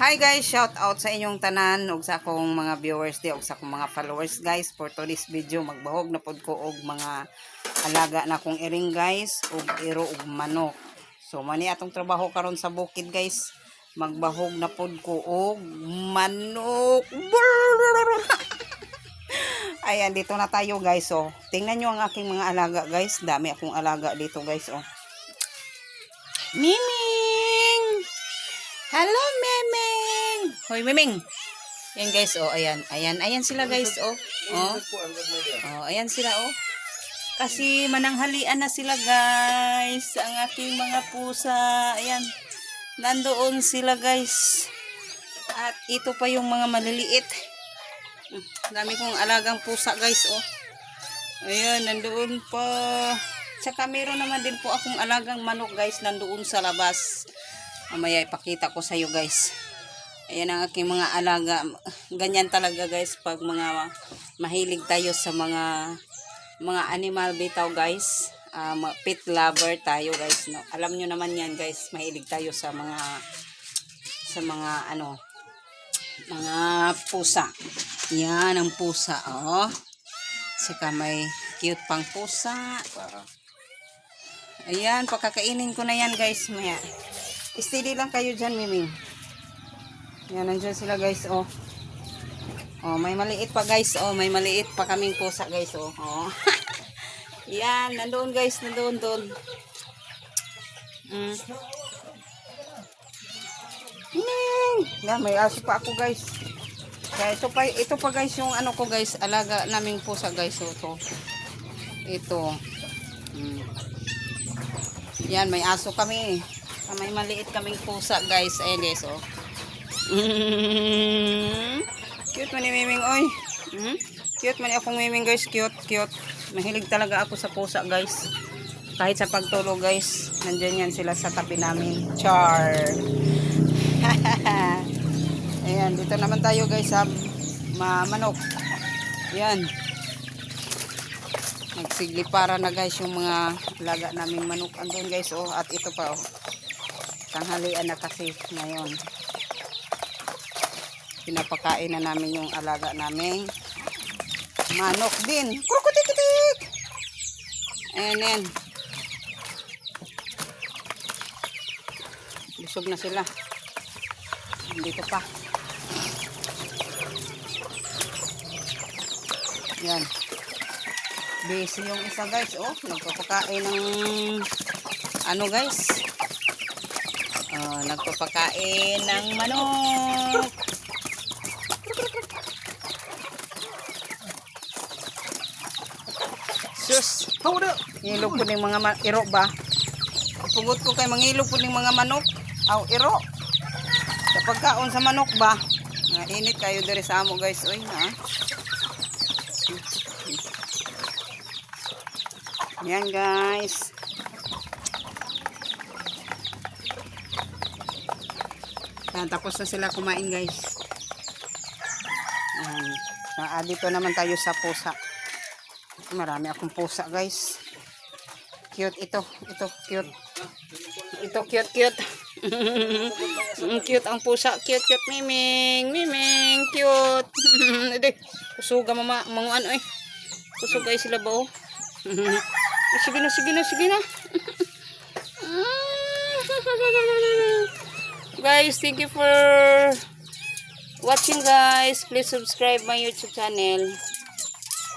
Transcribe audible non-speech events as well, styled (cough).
Hi guys, shout out sa inyong tanan ug sa akong mga viewers di ug sa akong mga followers guys for today's video magbahog na pod ko og mga alaga na kong iring guys ug iro ug manok. So mani atong trabaho karon sa bukid guys. Magbahog na pod ko og manok. (laughs) Ayan, dito na tayo guys oh. Tingnan nyo ang aking mga alaga guys. Dami akong alaga dito guys oh. Miming! Hello, Memeng! Hoy, Memeng! Yan guys, oh, ayan. Ayan, ayan sila guys, oh. Oh, oh ayan sila, oh. Kasi mananghalian na sila guys. Ang aking mga pusa. Ayan. Nandoon sila guys. At ito pa yung mga maliliit. Hmm, Dami kong alagang pusa guys, oh. Ayan, nandoon pa. Tsaka meron naman din po akong alagang manok guys, nandoon sa labas. Mamaya ipakita ko sa iyo guys. Ayan ang aking mga alaga. Ganyan talaga guys pag mga mahilig tayo sa mga mga animal bitaw guys. Mga pet lover tayo guys. No? Alam nyo naman yan guys. Mahilig tayo sa mga sa mga ano mga pusa. Yan ang pusa. Oh. Saka may cute pang pusa. Ayan, pakakainin ko na yan guys. Maya. Steady lang kayo dyan, Miming. Yan, nandyan sila guys, oh. Oh, may maliit pa guys, oh. May maliit pa kaming pusa guys, oh. oh. (laughs) Yan, nandoon guys, nandoon doon. Mm. Miming! Yan, may aso pa ako guys. Kaya ito pa, ito pa guys yung ano ko guys, alaga naming pusa guys, oh, to. Ito. Mm. Yan, may aso kami. Ah, May maliit kaming pusa, guys. Ayan, guys, oh. (laughs) Cute man ni Miming, oy. Mm. Cute man ni akong Miming, guys. Cute, cute. Mahilig talaga ako sa pusa, guys. Kahit sa pagtulog, guys. Nandyan yan sila sa tabi namin. Char. (laughs) Ayan, dito naman tayo, guys, sa ma manok. Yan. Nagsiglipara na guys yung mga laga naming manok. Andun guys oh. At ito pa oh. Tanghalian na kasi ngayon. Pinapakain na namin yung alaga naming manok din. Kurukutik-tik! Ayan yan. Busog na sila. Dito pa. Yan. Busy yung isa guys, oh. Nagpapakain ng ano guys. Oh, nagpapakain ng manok. Sus, hold up. Ngilo po ng mga iro ba? Pugot ko kay mangilo po ng mga manok. Aw, iro. Sa pagkaon sa manok ba? Nga init kayo diri sa amo guys, oy, ha. Yan guys. Yan, tapos na sila kumain guys. Yan. Ah, dito naman tayo sa pusa. Marami akong pusa guys. Cute ito. Ito cute. Ito cute cute. (laughs) Mm, cute ang pusa. Cute cute miming. Miming cute. (laughs) Ede. Kusuga mama. Ano eh. Kusugay sila ba oh. (laughs) Eh, sige na, sige na, sige na. Guys, thank you for watching guys. Please subscribe my YouTube channel.